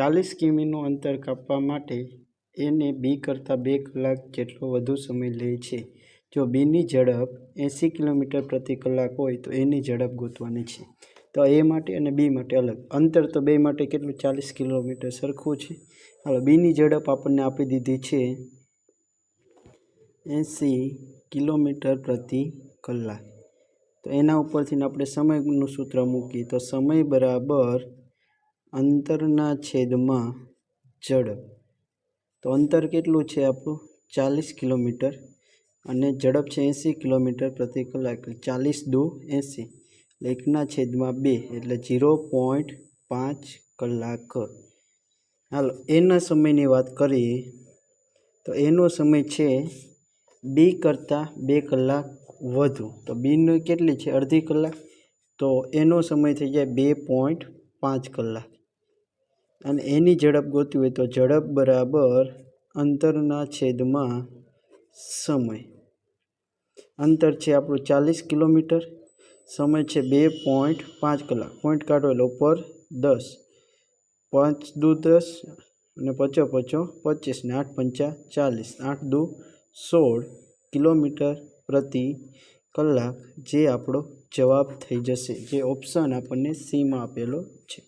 ચાલીસ કિમીનું અંતર કાપવા માટે એને બી કરતાં બે કલાક જેટલો વધુ સમય લે છે. જો બીની ઝડપ એંસી કિલોમીટર પ્રતિ કલાક હોય તો એની ઝડપ ગોતવાની છે. તો એ માટે અને બી માટે અલગ. અંતર તો બે માટે કેટલું? ચાલીસ કિલોમીટર સરખું છે. હાલો બીની ઝડપ આપણને આપી દીધી છે એંસી કિલોમીટર પ્રતિ કલાક. તો એના ઉપરથી આપણે સમયનું સૂત્ર મૂકીએ તો સમય બરાબર અંતરના છેદમાં ઝડપ તો અંતર કેટલું છે આપણું? ચાલીસ કિલોમીટર. અને ઝડપ છે એંસી કિલોમીટર પ્રતિ કલાક. ચાલીસ દો એંસી. એટલે એકના છેદમાં બે, એટલે ઝીરો પોઈન્ટ પાંચ કલાક. હાલો, એના સમયની વાત કરીએ, તો એનો સમય છે બી કરતાં બે કલાક વધુ. તો બીની કેટલી છે? અડધી કલાક. તો એનો સમય થઈ જાય બે પોઈન્ટ પાંચ કલાક. અને એની ઝડપ ગોતવી હોય તો ઝડપ બરાબર અંતરના છેદમાં સમય. અંતર છે આપણું ચાલીસ કિલોમીટર, સમય છે બે પોઈન્ટ પાંચ કલાક. પોઈન્ટ કાઢો એટલે ઉપર દસ, પાંચ દુ દસ અને પચો પચો પચીસ ને આઠ પંચા ચાલીસ. આઠ દુ સોળ કિલોમીટર પ્રતિ કલાક જે આપણો જવાબ થઈ જશે, જે ઓપ્શન આપણને સીમાં આપેલો છે.